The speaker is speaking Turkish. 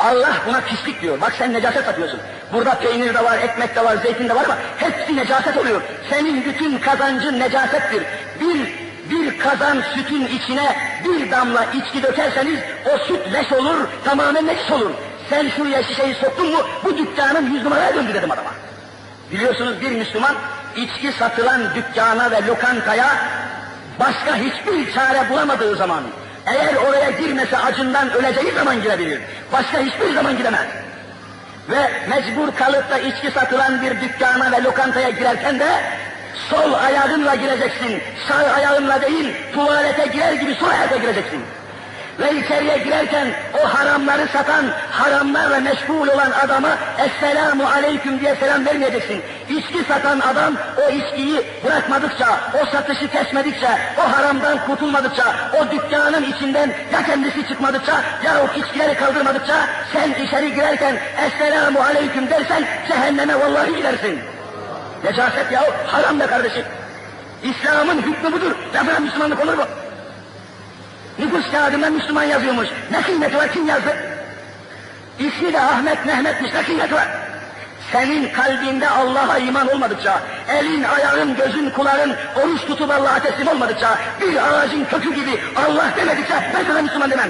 Allah buna pislik diyor. Bak sen necaset atıyorsun. Burada peynir de var, ekmek de var, zeytin de var ama hepsi necaset oluyor. Senin bütün kazancın necasettir. Bir, bir kazan sütün içine bir damla içki dökerseniz o süt leş olur, tamamen leş olur. Sen şuraya şişeyi soktun mu bu dükkanın yüz numaraya döndü dedim adama. Biliyorsunuz bir Müslüman içki satılan dükkana ve lokantaya başka hiçbir çare bulamadığı zaman eğer oraya girmese acından öleceği zaman girebilir. Başka hiçbir zaman giremez. Ve mecbur kalıp da içki satılan bir dükkana ve lokantaya girerken de sol ayağınla gireceksin. Sağ ayağınla değil tuvalete girer gibi sol ayakla gireceksin. Ve içeriye girerken o haramları satan, haramlarla meşgul olan adama Esselamu Aleyküm diye selam vermeyeceksin. İçki satan adam o içkiyi bırakmadıkça, o satışı kesmedikçe, o haramdan kurtulmadıkça, o dükkanın içinden ya kendisi çıkmadıkça ya o içkileri kaldırmadıkça sen içeri girerken Esselamu Aleyküm dersen cehenneme vallahi gidersin. Necaset ya haram be kardeşim. İslam'ın hükmü budur. Lafına Müslümanlık olur mu? Nüfus kağıdında Müslüman yazıyormuş. Ne kıymeti var kim yazdı? İsmi de Ahmet Mehmet'miş ne kıymeti var? Senin kalbinde Allah'a iman olmadıkça, elin, ayağın, gözün, kulağın oruç tutup Allah'a teslim olmadıkça, bir ağacın kökü gibi Allah demedikçe ben sana Müslüman demem.